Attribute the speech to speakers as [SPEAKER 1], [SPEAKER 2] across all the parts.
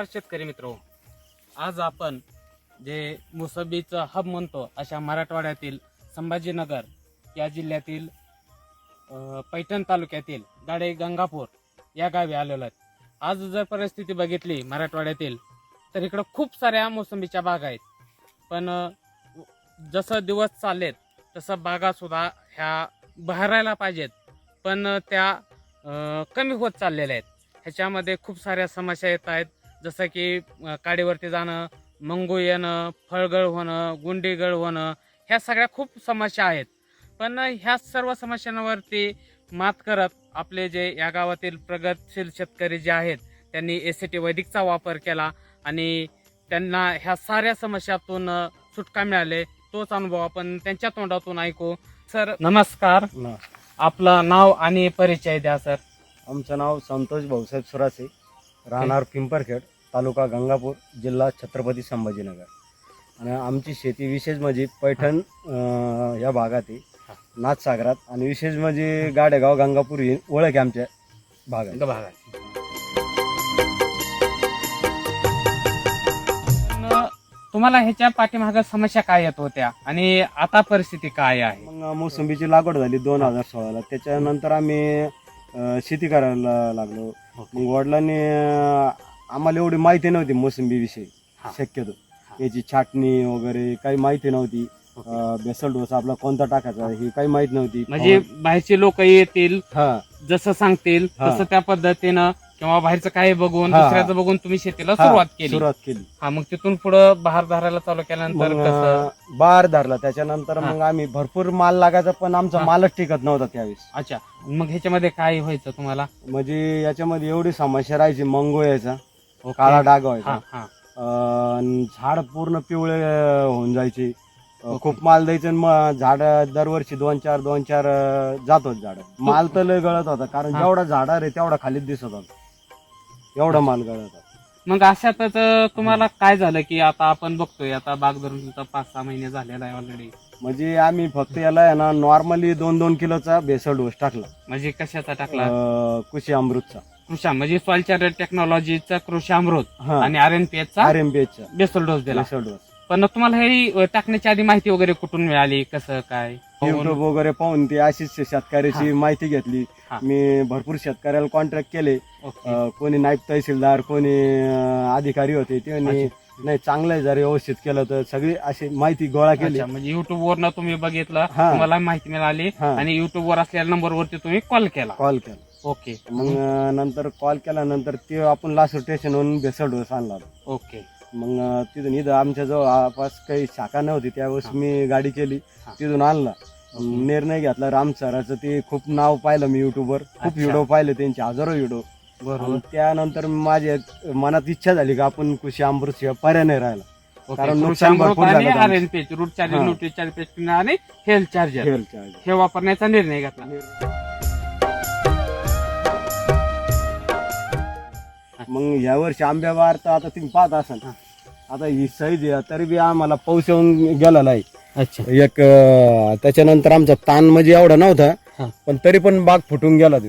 [SPEAKER 1] नमस्कार शेतकरी मित्र. आज आपण जे मोसंबीचं हब म्हणतो अशा मराठवाड्यातील संभाजीनगर या जिल्ह्यातील पैठण तालुक्यातील गाडे गंगापूर या गावी आलेलो आहेत. आज जर परिस्थिती बघितली मराठवाड्यातील तर इकडं खूप साऱ्या मोसंबीच्या बागा आहेत. पण जसं दिवस चाललेत तसं बागासुद्धा ह्या बहरायला पाहिजेत. पण त्या कमी होत चाललेल्या आहेत. ह्याच्यामध्ये खूप साऱ्या समस्या येत आहेत. जसं की काडीवरती जाणं मंगू येणं फळगळ होणं गुंडीगळ होणं ह्या सगळ्या खूप समस्या आहेत. पण ह्या सर्व समस्यांवरती मात करत आपले जे या गावातील प्रगतशील शेतकरी जे आहेत त्यांनी एस सी टी वैदिकचा वापर केला आणि त्यांना ह्या साऱ्या समस्यातून सुटका मिळाले. तोच अनुभव आपण त्यांच्या तोंडातून ऐकू. सर नमस्कार. आपलं नाव आणि परिचय द्या सर.
[SPEAKER 2] आमचं नाव संतोष भाऊसाहेब सुरासे. राहणार पिंपरखेड तालुका गंगापूर जिल्हा छत्रपती संभाजीनगर. आणि आमची शेती विशेष म्हणजे पैठण अं, या भागात आहे
[SPEAKER 1] हा.
[SPEAKER 2] नाथसागरात आणि विशेष म्हणजे गाडेगाव गंगापूर ही ओळख आहे आमच्या भागात.
[SPEAKER 1] भागात. तुम्हाला ह्याच्या पाठीमागं समस्या काय येत होत्या? आणि आता परिस्थिती काय आहे?
[SPEAKER 2] मग मोसंबीची लागवड झाली दोन हजार सोळाला. त्याच्यानंतर आम्ही शेती करायला लागलो. मग वडिलांनी आम्हाला एवढी माहिती नव्हती मोसंबीविषयी. शक्यतो. याची छाटणी वगैरे काही माहिती नव्हती. बेसल डोस आपला कोणता टाकायचा ही काही माहीत नव्हती.
[SPEAKER 1] म्हणजे बाहेरचे लोक येतील जसं सांगतील. तसं त्या पद्धतीनं किंवा बाहेरचं काही बघून
[SPEAKER 2] हा.
[SPEAKER 1] दुसऱ्याचं बघून तुम्ही शेतीला
[SPEAKER 2] हा,
[SPEAKER 1] सुरुवात केली.
[SPEAKER 2] सुरुवात केली.
[SPEAKER 1] हा मग तिथून पुढे बहार धरायला चालू केल्यानंतर
[SPEAKER 2] मग
[SPEAKER 1] कसं?
[SPEAKER 2] अं, बार धरला. त्याच्यानंतर
[SPEAKER 1] हा.
[SPEAKER 2] मग आम्ही भरपूर माल लागायचा पण आमचा
[SPEAKER 1] हा.
[SPEAKER 2] मालच टिकत नव्हता त्यावेळेस.
[SPEAKER 1] अच्छा. मग ह्याच्यामध्ये काय व्हायचं तुम्हाला?
[SPEAKER 2] म्हणजे याच्यामध्ये एवढी समस्या राहायची मंगो यायचा.
[SPEAKER 1] ओके.
[SPEAKER 2] काळा डाग व्हायचा.
[SPEAKER 1] हा
[SPEAKER 2] अं, झाड पूर्ण पिवळे अं, होऊन जायचे. अं,
[SPEAKER 1] ओके.
[SPEAKER 2] खूप माल द्यायचे आणि मग झाड दरवर्षी दोन चार दोन चार अं, जात होत झाड. माल तर लय गळत होता कारण
[SPEAKER 1] हा.
[SPEAKER 2] जेवढा झाड रे तेवढा खालीच दिसत होता. एवढा माल गळत होता.
[SPEAKER 1] मग अशातच तुम्हाला काय झालं की आता आपण बघतोय आता बाग धरून तुमचा पाच सहा महिने झालेला आहे ऑलरेडी
[SPEAKER 2] म्हणजे आम्ही फक्त याला आहे ना नॉर्मली दोन दोन किलोचा बेसल डोस टाकला.
[SPEAKER 1] म्हणजे कशाचा टाकला?
[SPEAKER 2] अं, कृषी अमृतचा.
[SPEAKER 1] कृषा म्हणजे सॉइल टेक्नॉलॉजीचा कृषी अमृत
[SPEAKER 2] हा.
[SPEAKER 1] आणि आर एन पी चा
[SPEAKER 2] आर एम पी एचचा
[SPEAKER 1] बेसल डोस दिला.
[SPEAKER 2] बेसल डोस
[SPEAKER 1] पण तुम्हाला हे अ, टाकण्याची आधी माहिती वगैरे कुठून मिळाली कसं काय?
[SPEAKER 2] युट्यूब वगैरे पाहून ती अशीच शेतकऱ्याची माहिती घेतली. मी भरपूर शेतकऱ्याला कॉन्ट्रॅक्ट केले. अं, कोणी नाईब तहसीलदार कोणी अं, अधिकारी होते. ते म्हणे, नाही चांगलं आहे जर व्यवस्थित केलं तर सगळी अशी माहिती गोळा केली.
[SPEAKER 1] अच्छा म्हणजे युट्यूब वरनं तुम्ही बघितलं
[SPEAKER 2] हा.
[SPEAKER 1] तुम्हाला माहिती मिळाली
[SPEAKER 2] हा.
[SPEAKER 1] आणि युट्यूब वर असलेल्या नंबर वरती तुम्ही कॉल केला.
[SPEAKER 2] कॉल केला.
[SPEAKER 1] ओके.
[SPEAKER 2] मग अं, नंतर कॉल केल्यानंतर ते आपण लास्ट स्टेशनवरून बेसल डोस आणला.
[SPEAKER 1] ओके.
[SPEAKER 2] मग अं, तिथून इथं आमच्या जवळ आसपास काही शाखा नव्हती त्यावेळेस. मी गाडी केली. तिथून आणला. निर्णय घेतला राम सराचं ते खूप नाव पाहिलं मी युट्यूबवर खूप. व्हिडिओ पाहिले त्यांचे हजारो व्हिडिओ
[SPEAKER 1] बरोबर
[SPEAKER 2] त्यानंतर माझी एक मनात इच्छा झाली की आपण कृषी अमृत शिवाय पर्याय नाही राहिला. कारण नुकसान भरपूर झालं
[SPEAKER 1] R N P root charger. Nutri charger आणि चार्जर
[SPEAKER 2] चार्ज.
[SPEAKER 1] हे वापरण्याचा निर्णय घेतला
[SPEAKER 2] मग या वर्षी आंब्या बार तर आता तुम्ही पाहत असाल. आता ही आहे तरी बी आम्हाला पाऊस येऊन गेलेला आहे
[SPEAKER 1] अच्छा.
[SPEAKER 2] एक अं, त्याच्यानंतर आमचा ताण म्हणजे एवढा
[SPEAKER 1] हा.
[SPEAKER 2] नव्हता पण तरी पण बाग फुटून गेला तो.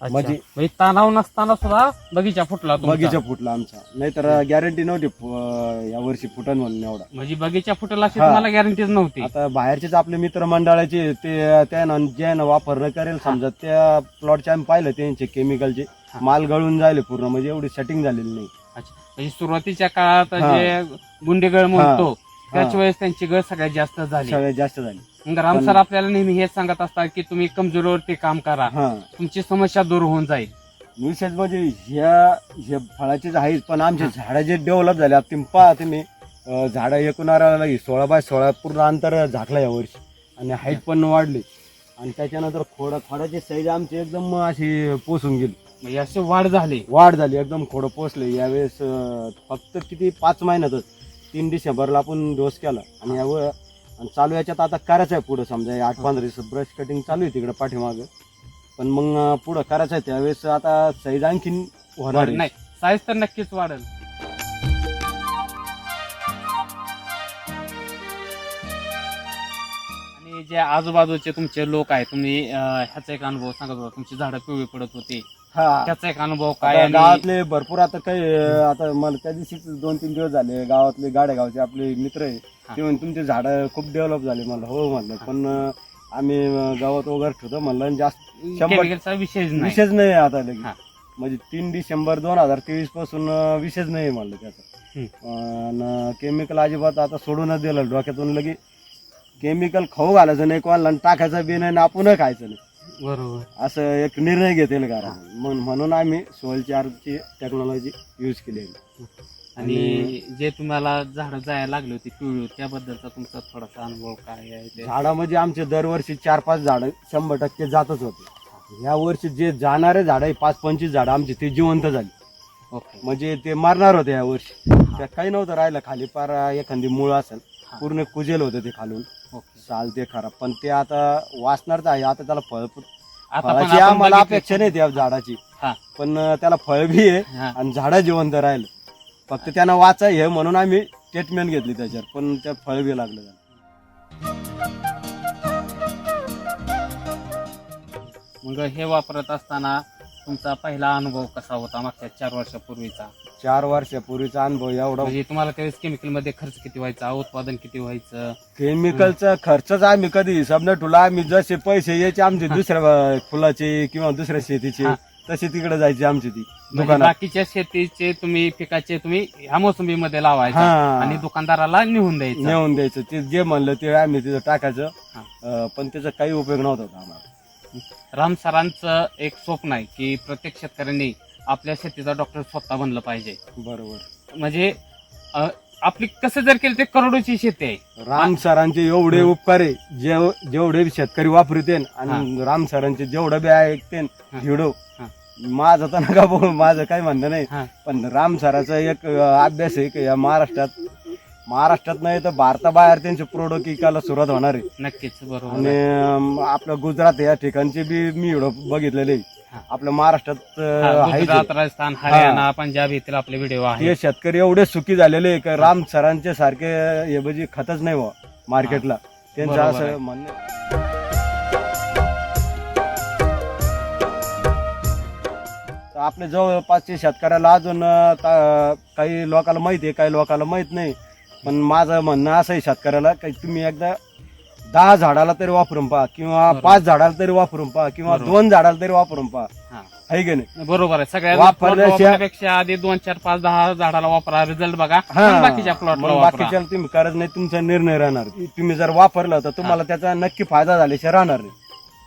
[SPEAKER 2] म्हणजे-
[SPEAKER 1] म्हणजे तणाव नसताना सुद्धा बगीचा फुटला तुमचा.
[SPEAKER 2] बगीचा फुटला आमचा. नाहीतर गॅरंटी नव्हती फु- या वर्षी फुटन म्हणून एवढा.
[SPEAKER 1] म्हणजे बगीचा फुटला अशी
[SPEAKER 2] हा.
[SPEAKER 1] तुम्हाला गॅरंटीच नव्हती?
[SPEAKER 2] आता बाहेरचेच आपले मित्र मंडळाचे ते त्यानं जे न वापर न करेल समजा त्या प्लॉटचे आम्ही पाहिलं त्यांचे केमिकलचे
[SPEAKER 1] हा.
[SPEAKER 2] माल गळून जायले पूर्ण म्हणजे एवढी सेटिंग झालेली नाही.
[SPEAKER 1] अच्छा. म्हणजे सुरुवातीच्या काळात
[SPEAKER 2] हा.
[SPEAKER 1] जे गुंडेगळ म्हणतो त्याच
[SPEAKER 2] हा.
[SPEAKER 1] वेळेस त्यांची गळ सगळ्यात जास्त झाली.
[SPEAKER 2] सगळ्यात जास्त झाली.
[SPEAKER 1] मग राम सर आपल्याला नेहमी हेच सांगत असतात की तुम्ही कमजोरीवरती काम करा.
[SPEAKER 2] हा.
[SPEAKER 1] तुमची समस्या दूर होऊन जाईल.
[SPEAKER 2] विशेष म्हणजे ह्या ह्या फळाचे आहेच पण आमचे
[SPEAKER 1] हा.
[SPEAKER 2] झाडं जे डेव्हलप झाले आता तुम्ही पहा तुम्ही अं, झाडं एकूणाला सोळा बाय सोळा पूर्ण अंतर झाकलं या वर्षी. आणि हाईट पण वाढली. आणि त्याच्यानंतर खोडं खोडाची साईज आमची एकदम अशी पोसून गेली.
[SPEAKER 1] म्हणजे असे वाढ झाली.
[SPEAKER 2] वाढ झाली एकदम खोडं पोचले यावेळेस अं, फक्त किती पाच महिन्यातच तीन डिसेंबरला आपण डोस केला. आणि यावर आणि चालू याच्यात आता करायचं आहे पुढं समजा हे आठ पंधरा दिवस ब्रश कटिंग चालू आहे तिकडे पाठीमागं. पण मग अं, पुढं करायचं आहे त्यावेळेस आता साईज आणखीन होणार आहे.
[SPEAKER 1] नाही साईज तर नक्कीच वाढेल. आणि जे आजूबाजूचे तुमचे लोक आहेत तुम्ही अं, ह्याचा एक अनुभव सांगत होता तुमची झाडं पिवळी पडत होती.
[SPEAKER 2] हा.
[SPEAKER 1] त्याचा एक अनुभव काय
[SPEAKER 2] आता
[SPEAKER 1] आणि-
[SPEAKER 2] गावातले भरपूर आता काही अं, आता मला त्या दिवशीच दोन तीन दिवस झाले गावातले गाड्या गावचे आपले मित्र आहे. ते म्हणून तुमचे झाडं खूप डेव्हलप झाले. मला हो म्हणलं पण अं, आम्ही अं, गावात वगैरे ठेवतो म्हणलं आणि जास्त शंभर
[SPEAKER 1] केमिकलचा विषयच नाही.
[SPEAKER 2] विषयच नाही आता लगेच.
[SPEAKER 1] हा.
[SPEAKER 2] म्हणजे तीन डिसेंबर दोन हजार तेवीसपासून अं, विषयच नाही म्हणलं त्याचा.
[SPEAKER 1] हम्म.
[SPEAKER 2] केमिकल अजिबात आता सोडूनच दिलं डोक्यातून लगे केमिकल खाऊ घालायचं नाही कोणाला आणि टाकायचं बी नाही आणि आपण खायचं नाही.
[SPEAKER 1] बरोबर.
[SPEAKER 2] असं एक निर्णय घेतील का म्हणून आम्ही सोल चारची टेक्नॉलॉजी यूज केली आहे.
[SPEAKER 1] आणि जे तुम्हाला झाडं जायला लागली होती पिवळी त्याबद्दलचा तुमचा थोडासा अनुभव काय आहे ते?
[SPEAKER 2] झाडामध्ये आमचे दरवर्षी चार पाच झाडं शंभर टक्के जातच होते. या वर्षी जे जाणारे झाड आहे पाच पंचवीस झाडं आमची ते जिवंत झाली.
[SPEAKER 1] ओके.
[SPEAKER 2] म्हणजे ते मारणार होते या वर्षी. त्या काही नव्हतं राहिलं खाली पार एखादी मुळ असेल पूर्ण कुजेल होतं ते खालून.
[SPEAKER 1] ओके.
[SPEAKER 2] साल ते खराब पण ते आता वाचणार तर आहे. आता त्याला फळ
[SPEAKER 1] आता पण
[SPEAKER 2] फळाची
[SPEAKER 1] आपण बघितलं-
[SPEAKER 2] अपेक्षा नाही त्या झाडाची.
[SPEAKER 1] हा.
[SPEAKER 2] पण अं, त्याला फळ बी आहे
[SPEAKER 1] हा.
[SPEAKER 2] आणि झाडं जिवंत राहिलं. फक्त त्यांना वाचा हे म्हणून आम्ही ट्रीटमेंट घेतली त्याच्यावर. पण त्या फळ बी लागलं त्याला.
[SPEAKER 1] मग हे वापरत असताना तुमचा पहिला अनुभव कसा होता मागच्या चार वर्षापूर्वीचा?
[SPEAKER 2] चार वर्षापूर्वीचा अनुभव एवढा
[SPEAKER 1] म्हणजे तुम्हाला त्यावेळेस केमिकलमध्ये खर्च किती व्हायचा? उत्पादन किती व्हायचं?
[SPEAKER 2] केमिकलचा खर्चच आम्ही कधी हिसाब नाही ठेवला. आम्ही जसे पैसे यायचे आमचे दुसऱ्या फुलाचे किंवा दुसऱ्या शेतीचे. तसे तिकडे जायचे आमची ती
[SPEAKER 1] म्हणजे
[SPEAKER 2] दुकानात.
[SPEAKER 1] बाकीच्या शेतीचे तुम्ही पिकाचे तुम्ही ह्या मोसंबी मध्ये लावायचा
[SPEAKER 2] हा.
[SPEAKER 1] आणि दुकानदाराला नेऊन द्यायचं.
[SPEAKER 2] नेऊन द्यायचं. ते जे म्हणलं ते आम्ही तिथं टाकायचं.
[SPEAKER 1] हा.
[SPEAKER 2] अं, पण त्याचा काही उपयोग नव्हता होत आम्हाला.
[SPEAKER 1] राम सरांचं एक स्वप्न आहे की प्रत्येक शेतकऱ्यांनी आपल्या शेतीचा डॉक्टर स्वतः बनलं पाहिजे.
[SPEAKER 2] बरोबर.
[SPEAKER 1] म्हणजे अ, आपली कसं जर केलं ते करोडोची शेती आहे.
[SPEAKER 2] राम सरांचे एवढे उपकार आहे जेव- जेवढे शेतकरी वापरते आणि राम सरांचे जेवढं बी ऐकते
[SPEAKER 1] हा.
[SPEAKER 2] व्हिडिओ
[SPEAKER 1] हा.
[SPEAKER 2] माझं तर नका बघू माझं काही म्हणणं नाही.
[SPEAKER 1] हा.
[SPEAKER 2] पण राम सराचा एक अं, अभ्यास आहे की या महाराष्ट्रात महाराष्ट्रात नाही तर भारताबाहेर त्यांचे प्रोडक्ट विकायला सुरुवात होणार आहे
[SPEAKER 1] नक्कीच बरोबर
[SPEAKER 2] आणि
[SPEAKER 1] आहे.
[SPEAKER 2] अं, आपलं गुजरात या ठिकाणचे बी मी व्हिडिओ बघितलेले आहे. आपल्या महाराष्ट्रात अं, आहे.
[SPEAKER 1] गुजरात राजस्थान हरियाणा पंजाब येथील आपले व्हिडिओ आहेत
[SPEAKER 2] हे शेतकरी एवढे सुखी झालेले आहे की राम सरांचे सारखे हे खतच नाही बा मार्केटला त्यांचं
[SPEAKER 1] बरोबर आहे.
[SPEAKER 2] असं म्हणणं आहे. तर आपल्या जवळपासचे शेतकऱ्याला अजून अं, ता- काही लोकांना माहिती आहे काही लोकांना माहीत नाही पण माझं म्हणणं असं आहे शेतकऱ्याला की तुम्ही एकदा दहा झाडाला तरी वापरून पहा किंवा
[SPEAKER 1] बरोबर.
[SPEAKER 2] पाच झाडाला तरी वापरून पहा किंवा
[SPEAKER 1] बरोबर.
[SPEAKER 2] दोन झाडाला तरी वापरून पहा.
[SPEAKER 1] हा.
[SPEAKER 2] आहे की नाही?
[SPEAKER 1] बरोबर आहे. सगळ्या
[SPEAKER 2] वापरल्याशिवाय-
[SPEAKER 1] वापरण्यापेक्षा आधी दोन चार पाच दहा झाडाला वापरा. रिझल्ट बघा.
[SPEAKER 2] हा.
[SPEAKER 1] मग बाकीच्या प्लॉटला
[SPEAKER 2] मग
[SPEAKER 1] वापरा.
[SPEAKER 2] बाकीच्या तुम्ही करत नाही तुमचा निर्णय राहणार. तुम्ही जर वापरलं तर तुम्हाला त्याचा नक्की फायदा झाल्याशिवाय राहणार नाही.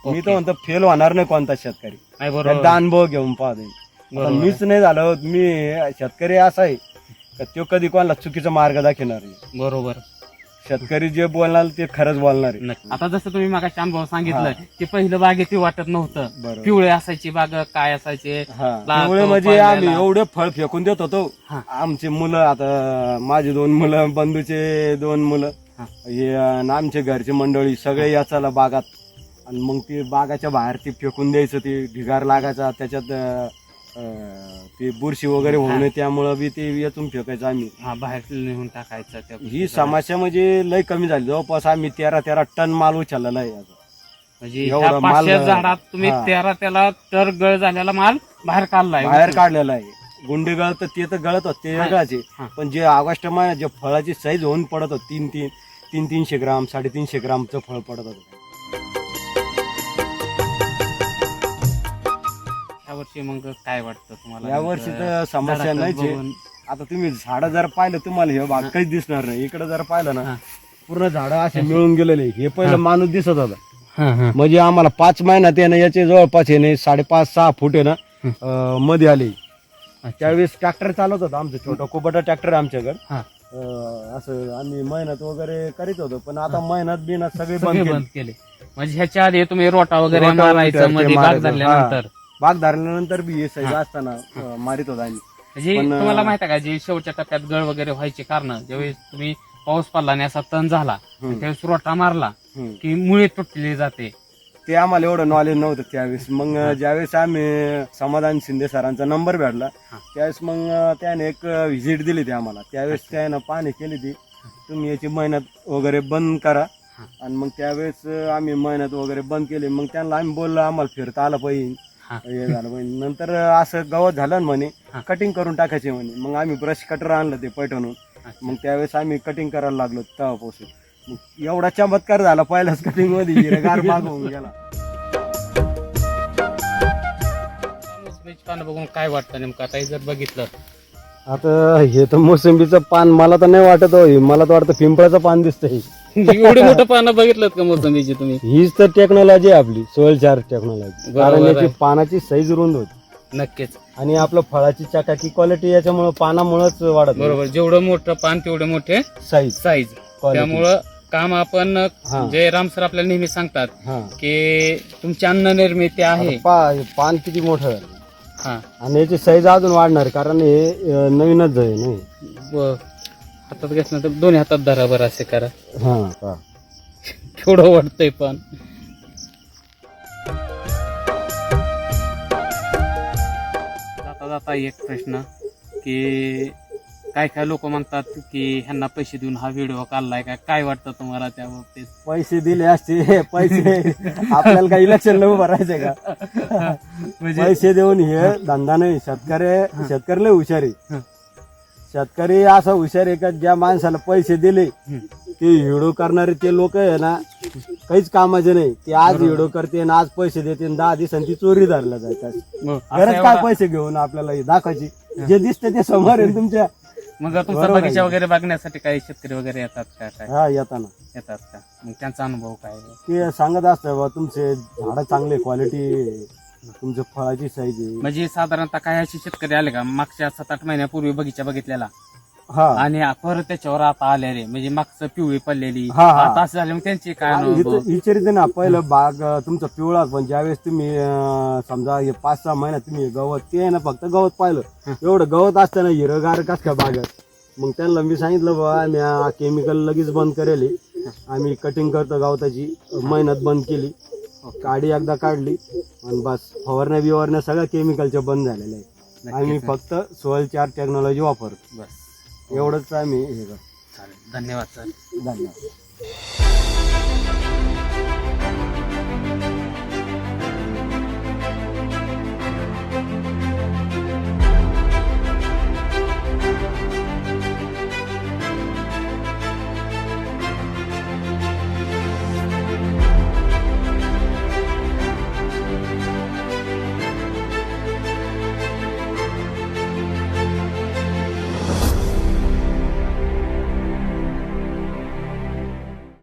[SPEAKER 2] मी
[SPEAKER 1] ओके.
[SPEAKER 2] तर म्हणतो फेल होणार नाही कोणता शेतकरी.
[SPEAKER 1] नाही बरोबर.
[SPEAKER 2] एकदा अनुभव घेऊन पाहते मीच नाही झालो मी शेतकरी असा आहे. का तो कधी कोणाला चुकीचा मार्ग दाखवणार नाही.
[SPEAKER 1] बरोबर
[SPEAKER 2] शेतकरी जे बोलणार ते खरंच बोलणार आहे
[SPEAKER 1] नक्की. आता जसं तुम्ही मागाशी अनुभव सांगितलं की पहिलं बागेत वाटत नव्हतं
[SPEAKER 2] बरोबर
[SPEAKER 1] पिवळे असायची बाग काय असायचे
[SPEAKER 2] हा
[SPEAKER 1] लाल
[SPEAKER 2] त्यामुळे
[SPEAKER 1] तो
[SPEAKER 2] म्हणजे. आम्ही एवढे फळ फेकून देत होतो
[SPEAKER 1] हा.
[SPEAKER 2] आमचे मुलं आता माझे दोन मुलं बंधूचे दोन मुलं
[SPEAKER 1] हा.
[SPEAKER 2] हे आमचे घरचे मंडळी सगळे याचाला बागात आणि मग ते बागाच्या बाहेर ते फेकून द्यायचं ते ढिगार लागायचा त्याच्यात अं, अं, ते बुरशी वगैरे होऊ नये त्यामुळं बी ते यातून फेकायचं आम्ही
[SPEAKER 1] हा बाहेर नेऊन टाकायचं त्या
[SPEAKER 2] ही समस्या म्हणजे लय कमी झाली जवळपास आम्ही तेरा तेरा टन माल उचललेला आहे याचा.
[SPEAKER 1] म्हणजे
[SPEAKER 2] एवढा
[SPEAKER 1] ह्या
[SPEAKER 2] माल-
[SPEAKER 1] झाडात तुम्ही
[SPEAKER 2] हा.
[SPEAKER 1] तेरा त्याला तर गळ झालेला माल बाहेर काढलाय
[SPEAKER 2] बाहेर काढलेला आहे गुंडे गळत ते तर गळत होत ते. वेगळाच
[SPEAKER 1] हा.
[SPEAKER 2] पण जे ऑगस्ट महिन्यात जे फळाची साईज होऊन पडत होत तीन तीन तीन तीनशे ग्राम साडेतीनशे ग्रामचं फळ पडत होतं
[SPEAKER 1] ह्या वर्षी मग काय वाटतं तुम्हाला?
[SPEAKER 2] या वर्षी तर समस्या नाहीच आहे. आता तुम्ही झाडं जर पाहिलं तुम्हाला हे भाग काहीच दिसणार नाही. इकडे जर पाहिलं ना. पूर्ण झाडं असे मिळून गेलेले हे पहिलं माणूस दिसत होता. म्हणजे आम्हाला पाच महिन्यात ना याचे जवळपास ना साडेपाच सहा फूट आहे ना अं, मध्ये आले. त्यावेळेस ट्रॅक्टर चालवत होता आमचं छोटं कुबटा ट्रॅक्टर आमच्याकडे.
[SPEAKER 1] हा.
[SPEAKER 2] अं, असं आम्ही मेहनत वगैरे करीत होतो पण आता मेहनत बिनत सगळे
[SPEAKER 1] सगळे
[SPEAKER 2] बंद केली
[SPEAKER 1] बंद केले. म्हणजे ह्याच्या आधी तुम्ही रोटा वगैरे
[SPEAKER 2] रोटा
[SPEAKER 1] मारायचं
[SPEAKER 2] वगैरे
[SPEAKER 1] मध्ये
[SPEAKER 2] मारायचं.
[SPEAKER 1] धरल्यानंतर
[SPEAKER 2] बाग धरल्यानंतर बी सगळं असताना मारित होता आम्ही.
[SPEAKER 1] म्हणजे
[SPEAKER 2] पण,
[SPEAKER 1] तुम्हाला माहिती आहे का जे शेवटच्या टप्प्यात गळ वगैरे व्हायचे कारण ज्यावेळेस तुम्ही पाऊस पडला आणि असा तण झाला
[SPEAKER 2] हम्म.
[SPEAKER 1] त्यावेळेस रोटा मारला
[SPEAKER 2] हम्म.
[SPEAKER 1] की मुळे तुटली जाते.
[SPEAKER 2] ते आम्हाला एवढं नॉलेज नव्हतं त्यावेळेस. मग ज्यावेळेस आम्ही समाधान शिंदे सरांचा नंबर भेटला
[SPEAKER 1] हा.
[SPEAKER 2] त्यावेळेस मग त्याने एक व्हिजिट दिली ती आम्हाला. त्यावेळेस त्यानं पाहणी केली ती. तुम्ही याची मेहनत वगैरे बंद करा.
[SPEAKER 1] हा.
[SPEAKER 2] आणि मग त्यावेळेस आम्ही मेहनत वगैरे बंद केली. मग त्यांना आम्ही बोललो आम्हाला फिरता आलं पाहिजे.
[SPEAKER 1] हा.
[SPEAKER 2] झालं म्हणे. नंतर असं गवत झालं ना म्हणे
[SPEAKER 1] हा.
[SPEAKER 2] कटिंग करून टाकायचे म्हणे. मग आम्ही ब्रश कटर आणलं ते पैठणून. मग त्यावेळेस आम्ही कटिंग करायला लागलो तेव्हापासून. मग एवढा चमत्कार झाला पहिल्याच कटिंगमध्ये हिरगार माग होऊन गेला.
[SPEAKER 1] पानं बघून काय वाटतं नेमकं? आता हे जर बघितलं.
[SPEAKER 2] आता हे तर मोसंबीचं पान मला तर नाही वाटत हो हे. मला तर वाटतं पिंपळाचं पान दिसतंय.
[SPEAKER 1] एवढी मोठं पानं बघितलं का मोसंबीची तुम्ही?
[SPEAKER 2] हीच तर टेक्नॉलॉजी आहे आपली सोयल चार टेक्नॉलॉजी
[SPEAKER 1] बरोबर
[SPEAKER 2] कारण याची
[SPEAKER 1] आहे.
[SPEAKER 2] पानाची साईज रुंद होती.
[SPEAKER 1] नक्कीच.
[SPEAKER 2] आणि आपलं फळाची चकाकी क्वालिटी याच्यामुळे पानामुळेच वाढत
[SPEAKER 1] बरोबर. जेवढं मोठं पान तेवढे मोठे
[SPEAKER 2] साईज
[SPEAKER 1] साईज त्यामुळं काम आपण
[SPEAKER 2] हा.
[SPEAKER 1] जे राम सर आपल्याला नेहमी सांगतात
[SPEAKER 2] हा.
[SPEAKER 1] की तुमची अन्न निर्मिती आहे.
[SPEAKER 2] आता हे पान किती मोठं
[SPEAKER 1] हा.
[SPEAKER 2] आणि याची साईज अजून वाढणार कारण हे अं, नवीनच आहे नाही
[SPEAKER 1] हातात घेतलं तर दोन्ही हातात धरा बरं असे करा.
[SPEAKER 2] हा.
[SPEAKER 1] केवढं वाटतंय पण. जाता जाता एक प्रश्न की काय काय लोक म्हणतात की ह्यांना पैसे देऊन हा व्हिडिओ काढलाय का? काय वाटतं तुम्हाला त्या बाबतीत?
[SPEAKER 2] पैसे दिले असते पैसे. आपल्याला काही इलेक्शन उभं राहायचंय का?
[SPEAKER 1] म्हणजे
[SPEAKER 2] पैसे देऊन हे धंदा नाही शेतकरी शेतकरी लय हुशार. शेतकरी असा हुशार आहे का ज्या माणसाला पैसे दिले. ते हिडो करणारे ते लोक आहे ना काहीच कामाचे नाही. ते आज हिडो करते आणि आज पैसे देते आणि दहा दिवसांनी ती चोरी धरला जातात.
[SPEAKER 1] मग
[SPEAKER 2] गरज काय पैसे घेऊन आपल्याला हे दाखवायची? जे दिसते ते समोर आहे तुमच्या.
[SPEAKER 1] मग तुमचा
[SPEAKER 2] बरोबर आहे.
[SPEAKER 1] बगीचा वगैरे बघण्यासाठी काही शेतकरी वगैरे येतात का? काय?
[SPEAKER 2] हा येताना.
[SPEAKER 1] येतात का? मग त्यांचा अनुभव काय आहे?
[SPEAKER 2] ते सांगत असतं बा तुमचे झाड चांगले क्वालिटी तुमच्या फळाची साईज आहे.
[SPEAKER 1] म्हणजे साधारणतः काही असे शेतकरी आले का? मागच्या सात आठ महिन्यापूर्वी बगीचा बघितलेला.
[SPEAKER 2] हा.
[SPEAKER 1] आणि परत त्याच्यावर आता आलेले म्हणजे मागचं पिवळी पडलेली.
[SPEAKER 2] हा, हा.
[SPEAKER 1] आता असं झालं मग त्यांची काय अनुभव?
[SPEAKER 2] विचारिते ना पहिलं बाग अं, तुमचा पिवळा पण ज्यावेळेस तुम्ही अं, समजा हे पाच सहा महिन्यात तुम्ही हे गवत ते आहे ना फक्त गवत पाहिलं. एवढं गवत असताना हिरगार कस का बागत मग त्यांना मी सांगितलं बाबा आम्ही केमिकल लगेच बंद करेल हे. आम्ही कटिंग करतो गवताची. मेहनत बंद केली. काडी एकदा काढली आणि बस फवारण्या बिवारण्या सगळ्या केमिकलच्या बंद झालेल्या आहेत. आम्ही. फक्त सोयल चार टेक्नॉलॉजी वापरतो.
[SPEAKER 1] बस.
[SPEAKER 2] एवढंच आम्ही हे करतो.
[SPEAKER 1] चालेल. धन्यवाद सर.
[SPEAKER 2] धन्यवाद.